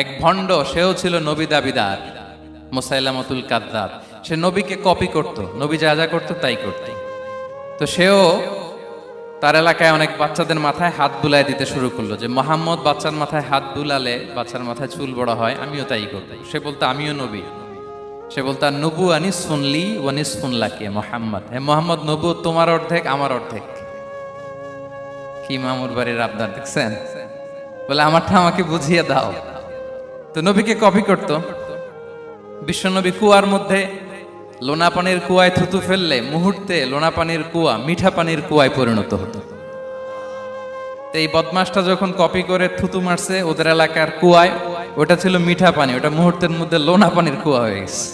এক ভণ্ড, সেও ছিল নবী দাবিদার, মোসাইলামতুল কাদ্দাব। সে নবীকে কপি করত, নবী যা যা করতো তাই করত। তো সেও তার এলাকায় অনেক বাচ্চাদের মাথায় হাত বুলাই দিতে শুরু করল যে, মোহাম্মদ বাচ্চার মাথায় হাত বুলালে বাচ্চার মাথায় চুল বড় হয়, আমিও তাই করব। সে বলতো, আমিও নবী। সে বলতো নবু আনিস শুনলি ওয়ানিস শুনলাকে মোহাম্মদ। হে মোহাম্মদ নবু তোমার অর্ধেক, আমার অর্ধেক। কি মামুর বাড়ির আবদার, দেখছেন? বলে, আমারটা আমাকে বুঝিয়ে দাও। তো নবীকে কপি করত। বিশ্বনবী কুয়ার মধ্যে লোনা পানির কুয়ায় থুতু ফেললে মুহূর্তে লোনা পানির কুয়া মিঠা পানির কুয়ায় পরিণত হতো। এই বদমাসটা যখন কপি করে থুতু মারছে ওদের এলাকার কুয়ায়, ওটা ছিল মিঠা পানি ওটা মুহূর্তের মধ্যে লোনা পানির কুয়া হয়ে গেছে।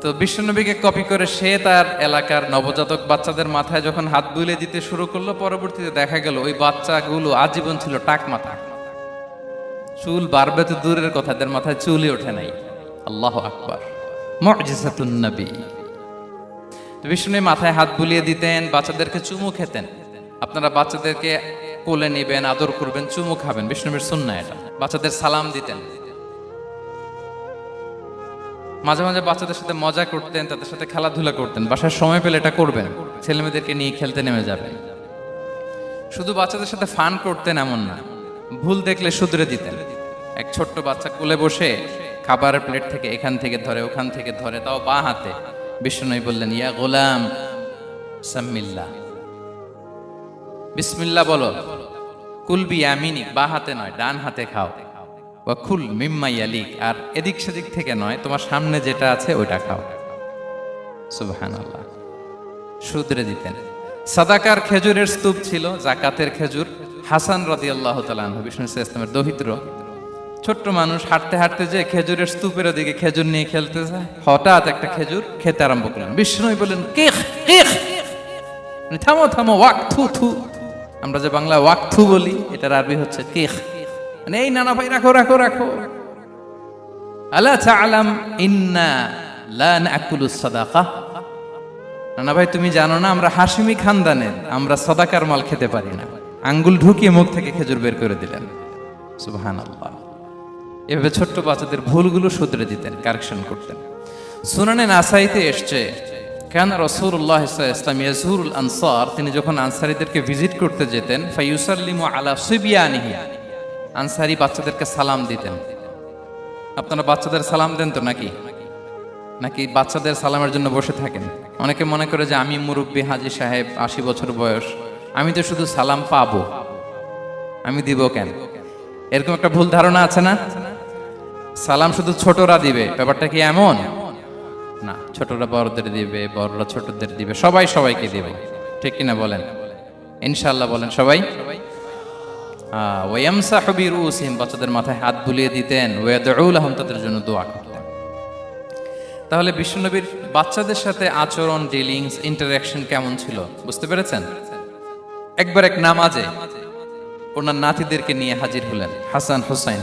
তো বিশ্বনবীকে কপি করে সে তার এলাকার নবজাতক বাচ্চাদের মাথায় যখন হাত বুলে দিতে শুরু করল, পরবর্তীতে দেখা গেল ওই বাচ্চাগুলো আজীবন ছিল টাক মাথা চুল বাড়বে তো দূরের কথা, এদের মাথায় চুলই ওঠে নাই। আল্লাহ আকবার। মুজিজাতুন নবী। বিষ্ণু মাথায় হাত বুলিয়ে দিতেন, বাচ্চাদেরকে চুমু খেতেন। আপনারা বাচ্চাদেরকে কোলে নেবেন, আদর করবেন, চুমু খাবেন। বিষ্ণুবীর সুন্না এটা। বাচ্চাদের সালাম দিতেন। মাঝে মাঝে বাচ্চাদের সাথে মজা করতেন, তাদের সাথে খেলাধুলা করতেন। বাসার সময় পেলে এটা করবেন। ছেলে মেয়েদেরকে নিয়ে খেলতে নেমে যাবেন। শুধু বাচ্চাদের সাথে ফান করতেন এমন না। ভুল দেখলে শুধরে দিতেন। এক ছোট্ট বাচ্চা কোলে বসে খাবারের প্লেট থেকে এখান থেকে ধরে, ওখান থেকে ধরে, তাও বা হাতে। বিষ্ণুই বললেন, ইয়া গোলাম সাম্মিল্লা। বিসমিল্লা বলো, কুলবি আমিনি, বা হাতে নয়, ডান হাতে খাও। বা খুল মিম্মাই আলিক আর এদিক সেদিক থেকে নয়, তোমার সামনে যেটা আছে ওইটা খাও। সুবহান শুধরে দিতেন। সাদাকার খেজুরের স্তূপ ছিল, জাকাতের খেজুর। হাসান রাজি আল্লাহ তালাহ বিষ্ণু ইসলামের দহিত্র। ছোট্ট মানুষ হাঁটতে হাঁটতে যে খেজুরের স্তূপের দিকে খেজুর নিয়ে খেলতে যায় হঠাৎ একটা খেজুর খেতে আরম্ভ করলেন। বিষ্ণুই বললেন কেখ থামো থামো ওয়াক থু। থু আমরা যে বাংলা ওয়াক থু বলি, এটার আরবি হচ্ছে কেখ মানে এই নানা ভাই, রাখো রাখো রাখো। আলা তাআলাম ইন্না লা নাকুলু সাদাকা? নানা ভাই, তুমি জানো না, আমরা হাসিমি খানদানের, আমরা সদাকার মাল খেতে পারি না। আঙ্গুল ঢুকিয়ে মুখ থেকে খেজুর বের করে দিলেন। সুবহানাল্লাহ। এভাবে ছোট্ট বাচ্চাদের ভুলগুলো শুধরে দিতেন কারেকশন করতেন। সুনানে নাসাইতে এসছে, কেন রসুল্লাহ ইসলাম ইয়াজহুরুল আনসার তিনি যখন আনসারিদেরকে ভিজিট করতে যেতেন ফাইউসাল্লিমু আলা সুবিয়ানিহি আনসারি বাচ্চাদেরকে সালাম দিতেন। আপনারা বাচ্চাদের সালাম দেন তো নাকি? নাকি বাচ্চাদের সালামের জন্য বসে থাকেন? অনেকে মনে করে যে আমি মুরব্বী, হাজি সাহেব, আশি বছর বয়স, আমি তো শুধু সালাম পাবো। আমি দিব কেন? এরকম একটা ভুল ধারণা আছে না? সালাম শুধু ছোটরা দিবে, ব্যাপারটা কি এমন? না, ছোটরা বড়দের দিবে, বড়রা ছোটদের দিবে, সবাই সবাইকে দিবে। ঠিক কিনা বলেন? ইনশাল্লাহ বলেন সবাই। ওয়ামসা হবির উসিম বাচ্চাদের মাথায় হাত বুলিয়ে দিতেন ওয়াদউল আহম তাদের জন্য দোয়া করতেন। তাহলে বিশ্বনবীর বাচ্চাদের সাথে আচরণ ডিলিংস ইন্টারাকশন কেমন ছিল? বুঝতে পেরেছেন? একবার এক নামাজে ওনার নাতিদেরকে নিয়ে হাজির হলেন, হাসান হুসাইন।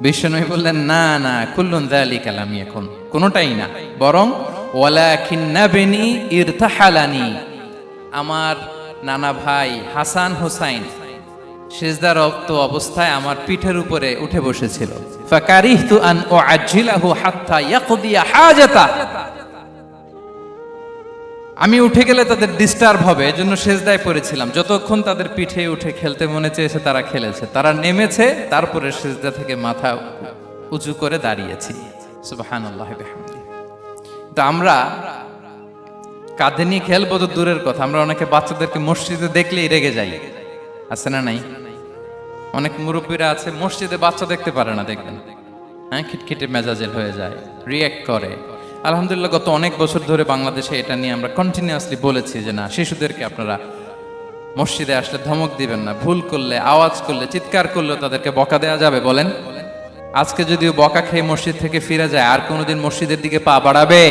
বিশ্বনবী বললেন, না না, কুল্লুন জালি কালামি এখন কোনোটাই না। বরং ওয়ালাকিন্নাবেনি ইরতাহালানি। আমার নানা ভাই হাসান হোসাইন সেজদা রক্ত অবস্থায় আমার পিঠের উপরে উঠে বসেছিল। ফাকারিহতু আন ও উআজ্জিলাহু হাত্তা ইয়াকুদিয়া হাজাতা। আমি উঠে গেলে তাদের ডিস্টার্ব হবে, এজন্য সেজদায় পড়েছিলাম। যতক্ষণ তাদের পিঠে উঠে খেলতে মনে চেয়েছে, তারা খেলেছে। তারা নেমেছে, তারপরে সেজদা থেকে মাথা উঁচু করে দাঁড়িয়েছি। তো আমরা কাঁধে নিয়ে খেলব তো দূরের কথা। আমরা অনেকে বাচ্চাদেরকে মসজিদে দেখলেই রেগে যাই। আছে না নাই? অনেক মুরব্বীরা আছে, মসজিদে বাচ্চা দেখতে পারে না, দেখবেন। হ্যাঁ খিটখিটে মেজাজের হয়ে যায় রিয়াক্ট করে। আলহামদুলিল্লাহ, গত অনেক বছর ধরে বাংলাদেশে এটা নিয়ে আমরা কন্টিনিউয়াসলি বলেছি যে না, শিশুদেরকে আপনারা মসজিদে আসলে ধমক দিবেন না, ভুল করলে, আওয়াজ করলে, চিৎকার করলে তাদেরকে বকা দেওয়া যাবে, বলেন। আজকে যদিও বকা খেয়ে মসজিদ থেকে ফিরে যায়, আর কোনোদিন মসজিদের দিকে পা বাড়াবে?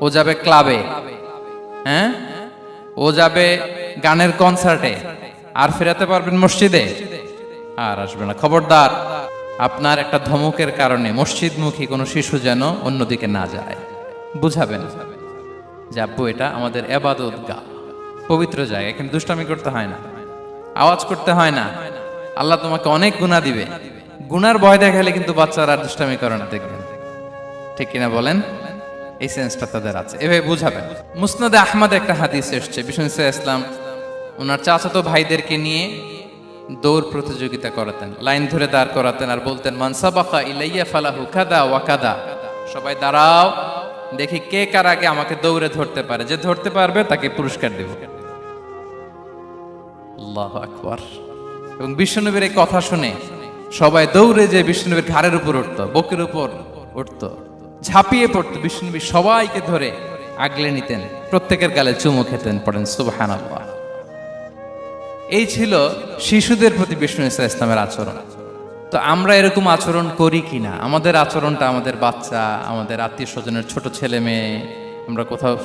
ও যাবে ক্লাবে। হ্যাঁ? ও যাবে গানের কনসার্টে আর ফেরাতে পারবেন মসজিদে? আর আসবে না। খবরদার। আপনার একটা ধমকের কারণে মসজিদমুখী কোনো শিশু যেন অন্যদিকে না যায়। বুঝাবেন? যে আব্বু, এটা আমাদের এবাদত গা। পবিত্র জায়গা এখানে দুষ্টামি করতে হয় না। আওয়াজ করতে হয় না। আল্লাহ তোমাকে অনেক গুণা দিবে। গুনার ভয় দেখালে কিন্তু বাচ্চারা আর দুষ্টামি করে না, দেখবেন। ঠিক কিনা বলেন? এই সেন্সটা তাদের আছে। এভাবে বুঝাবেন। মুসনাদে আহমদ একটা হাদিস এসছে। বিষ্ণু ইসলাম, ওনার চাচাতো ভাইদেরকে নিয়ে দৌড় প্রতিযোগিতা করাতেন, লাইন ধরে দাঁড় করাতেন আর বলতেন মানসাবাখা ইলাইয়া ফালাহু কাদা ওয়াকাদা সবাই, দাঁড়াও, দেখি কে কার আগে আমাকে দৌড়ে ধরতে পারে। যে ধরতে পারবে তাকে পুরস্কার দেব। আল্লাহ আকবার। এবং বিষ্ণুনবীর এই কথা শুনে সবাই দৌড়ে যে বিষ্ণুনবীর ঘাড়ের উপর উঠতো, বকের উপর উঠতো, ঝাঁপিয়ে পড়তো। বিষ্ণুনবী সবাইকে ধরে আগলে নিতেন, প্রত্যেকের গালে চুমু খেতেন, পড়েন সুবহান আল্লাহ এই ছিল শিশুদের প্রতি বিষ্ণু ইসা ইসলামের আচরণ। তো আমরা এরকম আচরণ করি কিনা? আমাদের আচরণটা আমাদের বাচ্চা, আমাদের আত্মীয় স্বজনের ছোট ছেলে মেয়ে, আমরা কোথাও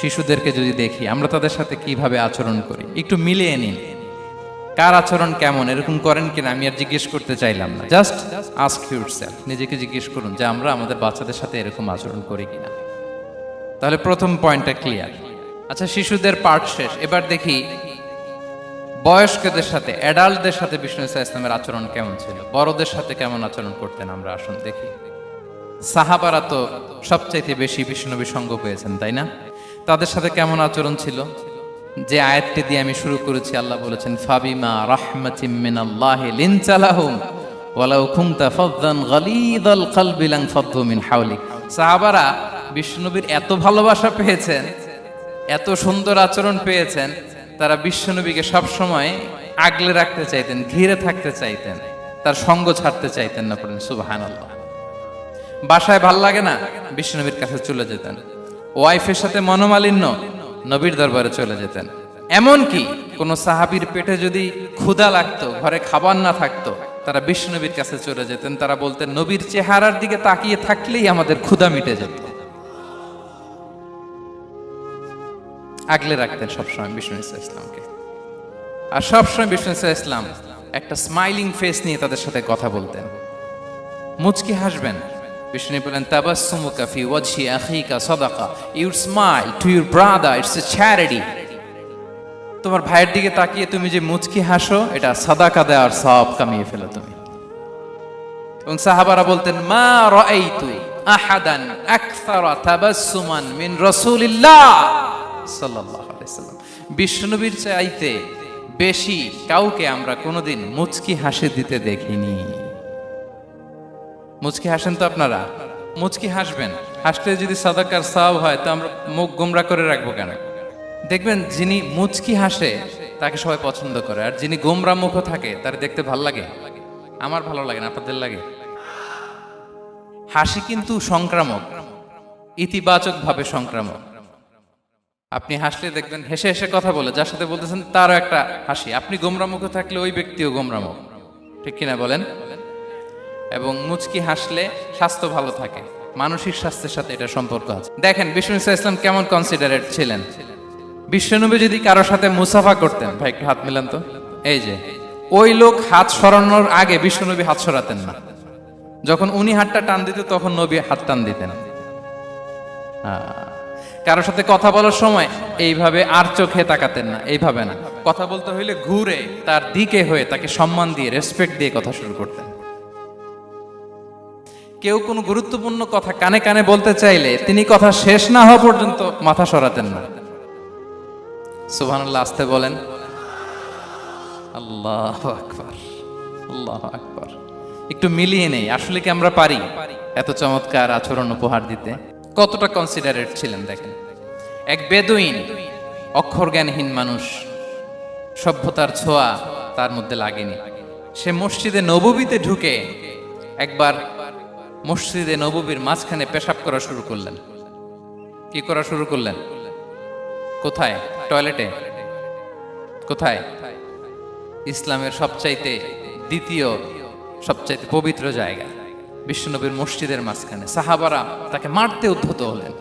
শিশুদেরকে যদি দেখি, আমরা তাদের সাথে কীভাবে আচরণ করি? একটু মিলিয়ে নিন। কার আচরণ কেমন? এরকম করেন কিনা? আমি আর জিজ্ঞেস করতে চাইলাম না। জাস্ট আস্ক ইউর সেলফ নিজেকে জিজ্ঞেস করুন যে আমরা আমাদের বাচ্চাদের সাথে এরকম আচরণ করি কিনা? তাহলে প্রথম পয়েন্টটা ক্লিয়ার আচ্ছা শিশুদের পার্ট শেষ। এবার দেখি বয়স্কদের সাথে অ্যাডাল্টদের সাথে বিষ্ণু ইসা ইসলামের আচরণ কেমন ছিল? বড়দের সাথে কেমন আচরণ করতেন? আমরা আসুন দেখি। সাহাবারা তো সবচাইতে বেশি বিষ্ণুনবীর সঙ্গ পেয়েছেন, তাই না? তাদের সাথে কেমন আচরণ ছিল? যে আয়াতটি দিয়ে আমি শুরু করেছি, আল্লাহ বলেছেন, ফাবিমা রাহমাতিম মিনাল্লাহি মিন সাহাবারা বিষ্ণুনবীর এত ভালোবাসা পেয়েছেন, এত সুন্দর আচরণ পেয়েছেন তারা বিশ্বনবীকে সবসময় আগলে রাখতে চাইতেন, ঘিরে থাকতে চাইতেন, তার সঙ্গ ছাড়তে চাইতেন না পড়েন সুবাহান বাসায় ভালো লাগে না? বিশ্বনবীর কাছে চলে যেতেন। ওয়াইফের সাথে মনোমালিন্য, নবীর দরবারে চলে যেতেন। এমন কি কোন সাহাবীর পেটে যদি ক্ষুধা লাগতো, ঘরে খাবার না থাকতো, তারা বিষ্ণুনবীর কাছে চলে যেতেন। তারা বলতেন, নবীর চেহারার দিকে তাকিয়ে থাকলেই আমাদের ক্ষুধা মিটে যেত। আগলে রাখতেন সবসময় বিষ্ণু ইসা ইসলামকে। আর সবসময় বিষ্ণু ইসা ইসলাম একটা স্মাইলিং ফেস নিয়ে তাদের সাথে কথা বলতেন। মুচকি হাসবেন। বিষ্ণু বলেন ওয়াজহি আখিকা সাদাকা। Your smile to your brother it's a charity তোমার ভাইয়ের দিকে তাকিয়ে তুমি যে মুচকি হাসো, এটা সাদাকা দেওয়ার সব কামিয়ে ফেলো তুমি। এবং সাহাবারা বলতেন, মা রাআইতু আহাদান আকসারা তাবাসসুমান মিন রাসূলিল্লাহ। সাল্লাম। বিষ্ণুবীর চাইতে বেশি কাউকে আমরা কোনোদিন মুচকি হাসি দিতে দেখিনি। মুচকি হাসেন তো আপনারা? মুচকি হাসবেন। হাসলে যদি সাদাকার সাব হয়, তো আমরা মুখ গোমরা করে রাখব কেন? দেখবেন যিনি মুচকি হাসে, তাকে সবাই পছন্দ করে। আর যিনি গোমরা মুখ থাকে, তার দেখতে ভালো লাগে। আমার ভালো লাগে না, আপনাদের লাগে? হাসি কিন্তু সংক্রামক ইতিবাচক ভাবে সংক্রামক। আপনি হাসলে দেখবেন হেসে হেসে কথা বলে যার সাথে বলতেছেন তারও একটা হাসি। আপনি গোমরামুখ থাকলে ওই ব্যক্তিও গোমরামুখ। ঠিক কিনা বলেন? এবং মুচকি হাসলে স্বাস্থ্য ভালো থাকে। মানসিক স্বাস্থ্যের সাথে এটা সম্পর্ক আছে। দেখেন বিষ্ণু ইসা ইসলাম কেমন কনসিডারেট ছিলেন? বিশ্বনবী যদি কারোর সাথে মুসাফা করতেন ভাই একটু হাত মিলান তো। এই যে ওই লোক হাত সরানোর আগে বিশ্বনবী হাত সরাতেন না। যখন উনি হাতটা টান দিত তখন নবী হাত টান দিতেন। আহ, কারোর সাথে কথা বলার সময় এইভাবে আর চোখে তাকাতেন না, এইভাবে না। কথা বলতে হইলে ঘুরে, তার দিকে হয়ে তাকে সম্মান দিয়ে রেসপেক্ট দিয়ে কথা শুরু করতেন। কেউ কোনো গুরুত্বপূর্ণ কথা কানে কানে বলতে চাইলে তিনি কথা শেষ না হওয়া পর্যন্ত মাথা সরাতেন না। সুবহানাল্লাহ, আসতে বলেন। আল্লাহ আকবার আল্লাহ আকবার। একটু মিলিয়ে নেই, আসলে কি আমরা পারি? এত চমৎকার আচরণ উপহার দিতে। কতটা কনসিডারেট ছিলেন দেখেন। এক বেদুইন অক্ষর জ্ঞানহীন মানুষ, সভ্যতার ছোঁয়া তার মধ্যে লাগেনি। সে মসজিদে নববীতে ঢুকে একবার মসজিদে নববীর মাঝখানে পেশাব করা শুরু করলেন। কি করা শুরু করলেন? কোথায়? টয়লেটে? কোথায়? ইসলামের সবচাইতে দ্বিতীয়, সবচাইতে পবিত্র জায়গা। বিশ্বনবীর মসজিদের মাঝখানে। সাহাবারা তাকে মারতে উদ্ধত হলেন।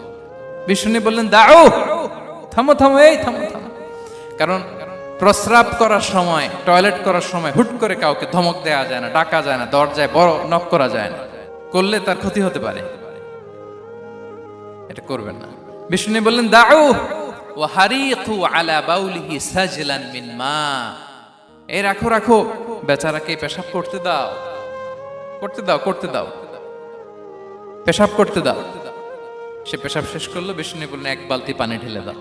বিষ্ণু বললেন দাও থামো থামো, এই থামো থামো। কারণ প্রস্রাব করার সময়, টয়লেট করার সময় হুট করে কাউকে ধমক দেওয়া যায় না, ডাকা যায় না, দরজায় বড় নক করা যায় না। করলে তার ক্ষতি হতে পারে। এটা করবেন না। বিষ্ণু বললেন দাও ও হারিকু আলা বাউলিহি সাজলান মিন মা। এই রাখো রাখো। বেচারাকে পেশাব করতে দাও। করতে দাও করতে দাও। পেশাব করতে দাও। সে পেশাব শেষ করল বিষ্ণু বললেন, এক বালতি পানি ঢেলে দাও।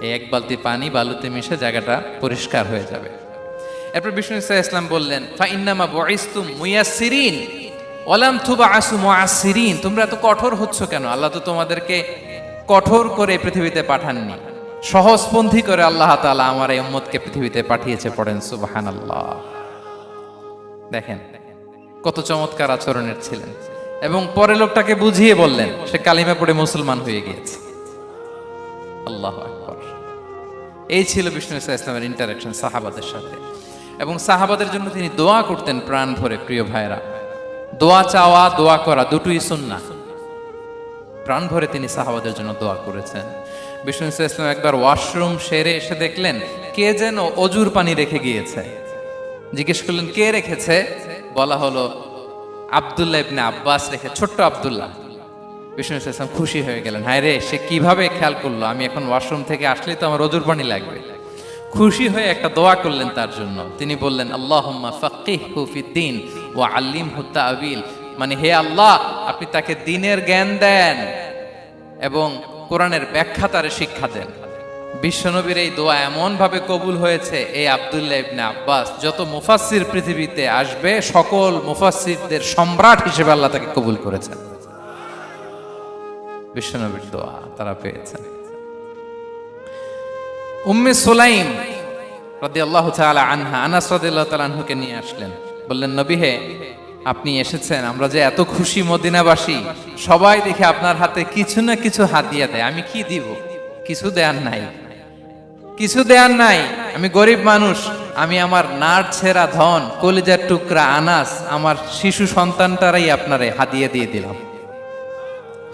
এই এক বালতি পানি বালুতে মিশে জায়গাটা পরিষ্কার হয়ে যাবে। এরপর বিষ্ণু ইসা ইসলাম বললেন, ফা ইন্নামা বয়স্তুম মুয়াসিরিন ওলাম থুবা আসু মুআসিরিন তোমরা এত কঠোর হচ্ছ কেন? আল্লাহ তো তোমাদেরকে কঠোর করে পৃথিবীতে পাঠাননি। সহজপন্থী করে আল্লাহ তাআলা আমার এই উম্মতকে পৃথিবীতে পাঠিয়েছে পড়েন, সুবহানাল্লাহ। দেখেন কত চমৎকার আচরণের ছিলেন। এবং পরে লোকটাকে বুঝিয়ে বললেন, সে কালিমা পড়ে মুসলমান হয়ে গিয়েছে। আল্লাহ এই ছিল বিষ্ণু ইসা ইসলামের ইন্টারাকশন সাহাবাদের সাথে। এবং সাহাবাদের জন্য তিনি দোয়া করতেন প্রাণ ভরে, প্রিয় ভাইরা দোয়া চাওয়া, দোয়া করা দুটোই সুন্না প্রাণ ভরে তিনি সাহাবাদের জন্য দোয়া করেছেন। বিষ্ণু ইসা ইসলাম একবার ওয়াশরুম সেরে এসে দেখলেন, কে যেন অজুর পানি রেখে গিয়েছে। জিজ্ঞেস করলেন, কে রেখেছে? বলা হলো আবদুল্লাহ ইবনে আব্বাস রেখে, ছোট্ট আবদুল্লাহ। বিষ্ণু ইসলাম খুশি হয়ে গেলেন, হায় রে, সে কীভাবে খেয়াল করল? আমি এখন ওয়াশরুম থেকে আসলেই তো আমার অজুর পানি লাগবে। খুশি হয়ে একটা দোয়া করলেন তার জন্য। তিনি বললেন, আল্লাহুম্মা ফাক্কিহু ও ওয়া আল্লিমহু আবিল মানে হে আল্লাহ, আপনি তাকে দিনের জ্ঞান দেন এবং কোরআনের ব্যাখ্যা তারে শিক্ষা দেন। বিশ্বনবীর এই দোয়া এমন ভাবে কবুল হয়েছে এই আব্দুল্লাহ ইবনে আব্বাস, যত মুফাসসির পৃথিবীতে আসবে, সকল মুফাসসিরদের সম্রাট হিসেবে আল্লাহ তাকে কবুল করেছেন। বিশ্বনবীর দোয়া তারা পেয়েছেন। উম্মে সুলাইম রাদিয়াল্লাহু তাআলা আনহা, আনাস রাদিয়াল্লাহু তাআলা আনহুকে নিয়ে আসলেন। বললেন, নবী হে, আপনি এসেছেন, আমরা যে এত খুশি মদিনাবাসী, সবাই দেখে আপনার হাতে কিছু না কিছু হাদিয়া দেয়, আমি কি দিব? কিছু দেয়ার নাই। কিছু দেয়ার নাই। আমি গরিব মানুষ, আমি আমার নার ছেঁড়া ধন, কলিজার টুকরা আনাস, আমার শিশু সন্তানটারাই আপনারে হাদিয়া দিয়ে দিলাম।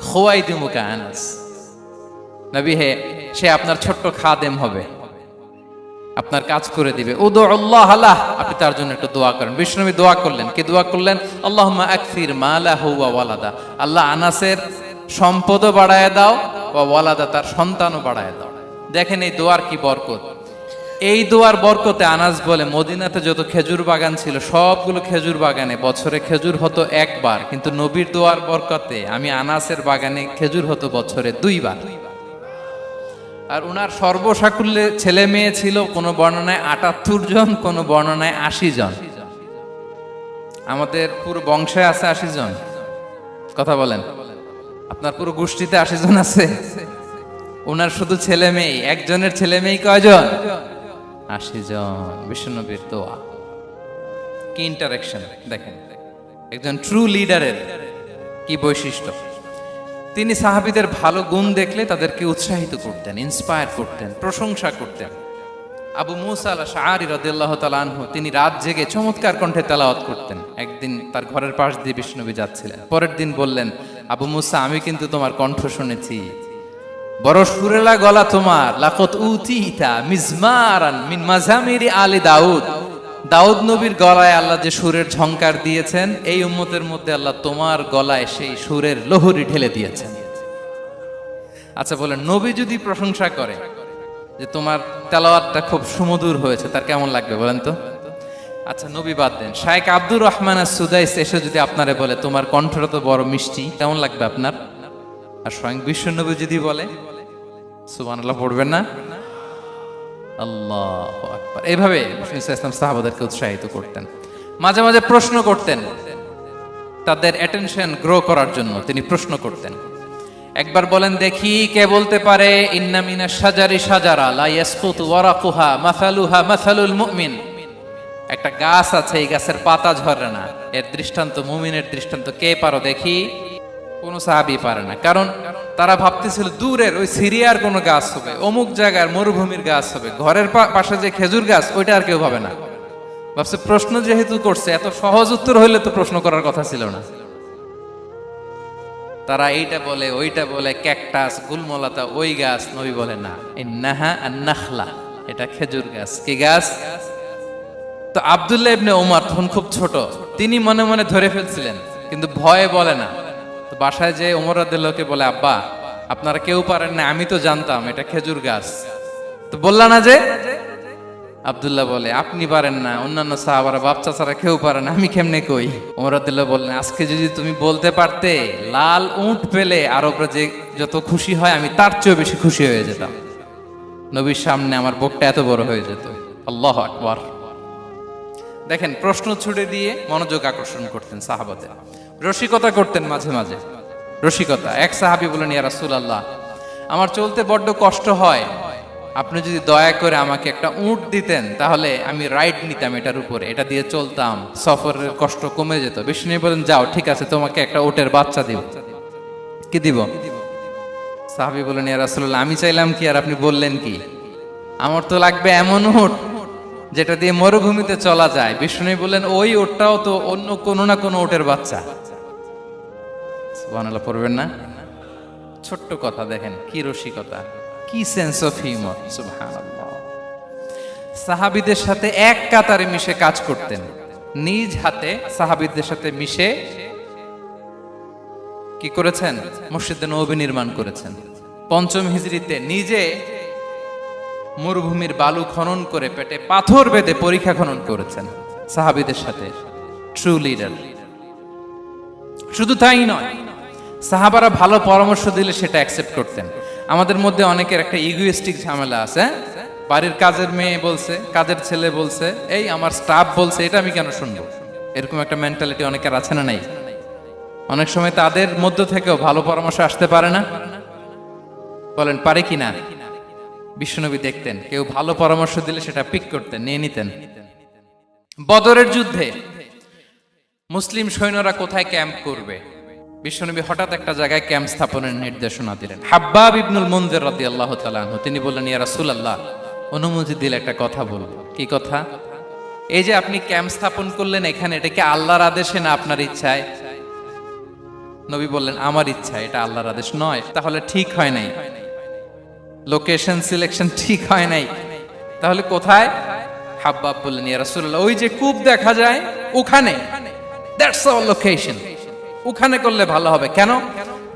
খোয়াই দিমুকা আনাস। নবী হে, সে আপনার ছোট্ট খাদেম হবে। আপনার কাজ করে দিবে। ও দো আল্লাহ আল্লাহ আপনি তার জন্য একটু দোয়া করেন। বিষ্ণবী দোয়া করলেন। কি দোয়া করলেন? আল্লাহ আকসির মালা হুয়া ওয়ালাদা। আল্লাহ আনাসের সম্পদও বাড়ায় দাও বা ওয়ালাদা তার সন্তানও বাড়ায় দাও। দেখেন এই দোয়ার কি বরকত। এই দোয়ার বরকতে আনাস বলে মদিনাতে যত খেজুর বাগান ছিল, সবগুলো খেজুর বাগানে বছরে খেজুর হতো একবার, কিন্তু নবীর দোয়ার বরকতে আমি আনাসের বাগানে খেজুর হতো বছরে দুইবার। আর উনার সর্বসাকুল্যে ছেলে মেয়ে ছিল, কোনো বর্ণনায় আটাত্তর জন, কোনো বর্ণনায় আশি জন। আমাদের পুরো বংশে আছে আশি জন। কথা বলেন। আপনার পুরো গোষ্ঠীতে আশি জন আছে? ওনার শুধু ছেলে মেয়ে, একজনের ছেলে মেয়ে কয়জন? আশি জন। বিষ্ণুনবীর দোয়া। কি ইন্টারাকশন দেখেন, একজন ট্রু লিডারের কি বৈশিষ্ট্য? তিনি সাহাবিদের ভালো গুণ দেখলে তাদেরকে উৎসাহিত করতেন ইন্সপায়ার করতেন, প্রশংসা করতেন। আবু মুসা আল শাহরি রদিল্লাহ তালানহু তিনি রাত জেগে চমৎকার কণ্ঠে তেলাওয়াত করতেন। একদিন তার ঘরের পাশ দিয়ে বিষ্ণবী যাচ্ছিলেন। পরের দিন বললেন, আবু মুসা, আমি কিন্তু তোমার কণ্ঠ শুনেছি। বড় সুরেলা গলা তোমার। লাকত উতিতা মিজমারান মিন মাজামিরি আলী দাউদ। দাউদ নবীর গলায় আল্লাহ যে সুরের ঝংকার দিয়েছেন, এই উম্মতের মধ্যে আল্লাহ তোমার গলায় সেই সুরের লহরি ঢেলে দিয়েছেন। আচ্ছা বলেন, নবী যদি প্রশংসা করে যে তোমার তেলাওয়াতটা খুব সুমধুর হয়েছে, তার কেমন লাগবে বলেন তো? আচ্ছা নবী বাদ দেন। শায়েক আব্দুর রহমান আর সুদাইস এসে যদি আপনারে বলে, তোমার কণ্ঠটা তো বড় মিষ্টি, কেমন লাগবে আপনার? আর স্বয়ং বিশ্বনবী যদি বলে, সুবহানাল্লাহ পড়বেন না? আল্লাহ আকবার। এইভাবে ইসলাম সাহাবাদেরকে উৎসাহিত করতেন। মাঝে মাঝে প্রশ্ন করতেন, তাদের অ্যাটেনশন গ্রো করার জন্য তিনি প্রশ্ন করতেন। একবার বলেন, দেখি কে বলতে পারে ইন্নামিনা সাজারি সাজারা লা ওয়ারাকুহা মাসালুহা মাসালুল মুমিন। একটা গাছ আছে, এই গাছের পাতা ঝরে না। এর দৃষ্টান্ত মুমিনের দৃষ্টান্ত। কে পারো দেখি? কোন সাহাবি পারে না। কারণ তারা ভাবতেছিল দূরের ওই সিরিয়ার কোনো গাছ হবে, অমুক জায়গার মরুভূমির গাছ হবে, ঘরের পাশে যে খেজুর গাছ, ওইটা আর কেউ ভাবে না। ভাবছে প্রশ্ন যেহেতু করছে, এত সহজ উত্তর হইলে তো প্রশ্ন করার কথা ছিল না। তারা এইটা বলে, ওইটা বলে, ক্যাকটাস, গুলমলাতা, ওই গাছ নবী বলে না। নাহা আর আন্নাখলা, এটা খেজুর গাছ। কি গাছ? তো আব্দুল্লাহ ইবনে ওমর তখন খুব ছোট, তিনি মনে মনে ধরে ফেলছিলেন, কিন্তু ভয়ে বলে না। তো বাসায় যে ওমর বলে, আব্বা, আপনারা কেউ পারেন না, আমি তো জানতাম, এটা খেজুর গাছ। তো বললা না যে? আব্দুল্লাহ বলে, আপনি পারেন না, অন্যান্য সাহাবারা বাচ্চা ছাড়া কেউ পারে না, আমি কেমনে কই? ওমর আব্দুল্লাহ বললেন, আজকে যদি তুমি বলতে পারতে, লাল উঁট পেলে আরবরা যে যত খুশি হয়, আমি তার চেয়েও বেশি খুশি হয়ে যেতাম। নবীর সামনে আমার বুকটা এত বড় হয়ে যেত। আল্লাহ আকবার। দেখেন, প্রশ্ন ছুড়ে দিয়ে মনোযোগ আকর্ষণ করতেন সাহাবাতে রসিকতা করতেন মাঝে মাঝে। রসিকতা। এক সাহাবি বলেন ইয়া রাসূল আল্লাহ আমার চলতে বড্ড কষ্ট হয়। আপনি যদি দয়া করে আমাকে একটা উট দিতেন, তাহলে আমি রাইড নিতাম এটার উপরে। এটা দিয়ে চলতাম। সফরের কষ্ট কমে যেত। বিষ্ণু বলেন যাও, ঠিক আছে, তোমাকে একটা উটের বাচ্চা দিব। কি দিব? সাহাবি বলেন ইয়া রাসূলুল্লাহ, আমি চাইলাম কি আর আপনি বললেন কি? আমার তো লাগবে এমন উট যেটা দিয়ে মরুভূমিতে চলা যায়। বিষ্ণু বললেন, ওই ওটটাও তো অন্য কোনো না কোনো ওটের বাচ্চা। সুবহানাল্লাহ, পড়বেন না? ছোট্ট কথা দেখেন, কি রসিকতা, কি সেন্স অফ হিউমার সুবহানাল্লাহ। সাহাবীদের সাথে এক কাতারে মিশে কাজ করতেন। নিজ হাতে সাহাবীদের সাথে মিশে কি করেছেন? মসজিদে নবী নির্মাণ করেছেন। পঞ্চম হিজরিতে নিজে মরুভূমির বালু খনন করে পেটে পাথর বেঁধে পরীক্ষা খনন করেছেন সাহাবীদের সাথে। ট্রু লিডার শুধু তাই নয় সাহাবারা ভালো পরামর্শ দিলে সেটা অ্যাকসেপ্ট করতেন। আমাদের মধ্যে অনেকের একটা ইগুইস্টিক ঝামেলা আছে? বাড়ির কাজের মেয়ে বলছে, কাজের ছেলে বলছে, এই আমার স্টাফ বলছে, এটা আমি কেন শুনব? এরকম একটা মেন্টালিটি অনেকের আছে না নাই? অনেক সময় তাদের মধ্য থেকেও ভালো পরামর্শ আসতে পারে না। বলেন, পারে কি না? বিশ্বনবী দেখতেন, কেউ ভালো পরামর্শ দিলে সেটা পিক করতেন, নিয়ে নিতেন। বদরের যুদ্ধে মুসলিম সৈন্যরা কোথায় ক্যাম্প করবে? বিশ্বনবী হঠাৎ একটা জায়গায় ক্যাম্প স্থাপনের নির্দেশনা দিলেন। হাব্বাব ইবনুল মন্দির রাদি আল্লাহ তালাহ তিনি বললেন, ইয়া রাসূলুল্লাহ, অনুমতি দিলে একটা কথা বলব। কি কথা? এই যে আপনি ক্যাম্প স্থাপন করলেন এখানে, এটা কি আল্লাহর আদেশে না আপনার ইচ্ছায়? নবী বললেন, আমার ইচ্ছা এটা আল্লাহর আদেশ নয়। তাহলে ঠিক হয় নাই। লোকেশন সিলেকশন ঠিক হয় নাই। তাহলে কোথায়? হাব্বাব বললেন, ইয়া রাসূলুল্লাহ, ওই যে কূপ দেখা যায়, ওখানে। দ্যাটস আওয়ার লোকেশন ওখানে করলে ভালো হবে। কেন?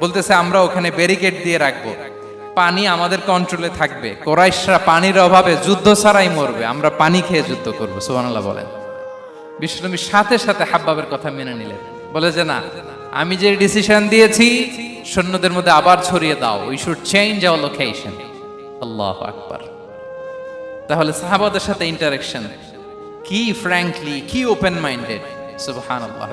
বলতেছে, আমরা ওখানে ব্যারিকেড দিয়ে রাখব। পানি আমাদের কন্ট্রোলে থাকবে। কোরাইশরা পানির অভাবে যুদ্ধ ছাড়াই মরবে। আমরা পানি খেয়ে যুদ্ধ করব। সুবহানাল্লাহ বলেন। বিশ্বনবী সাথে সাথে হাব্বাবের কথা মেনে নিলেন। বলে যে, না, আমি যে ডিসিশন দিয়েছি, সৈন্যদের মধ্যে আবার ছড়িয়ে দাও। We should change our location Allah আকবার। তাহলে সাহাবাদের সাথে ইন্টারাকশন কি ফ্র্যাঙ্কলি কি ওপেন মাইন্ডেড সুবহানাল্লাহ